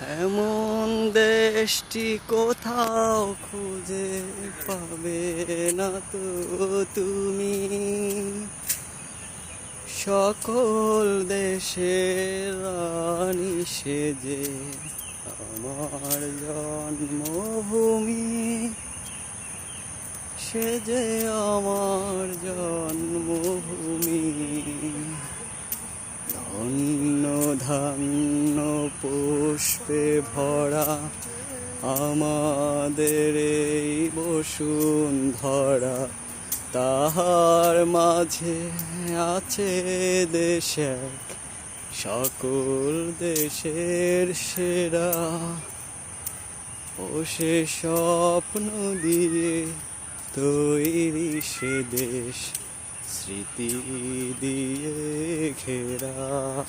এমন দেশটি কোথাও খুঁজে পাবে না তো তুমি। সকল দেশের রানী সেজে আমার জন্মভূমি। সেজে আমার জন্মভূমি। ধন্য, ধান্য। পুষ্পে ভরা আমাদের এই বসুন্ধরা তাহার মাঝে আছে দেশ সকল দেশের সেরা। ও সে স্বপ্ন দিয়ে তৈরি সে দেশ, স্মৃতি দিয়ে ঘেরা।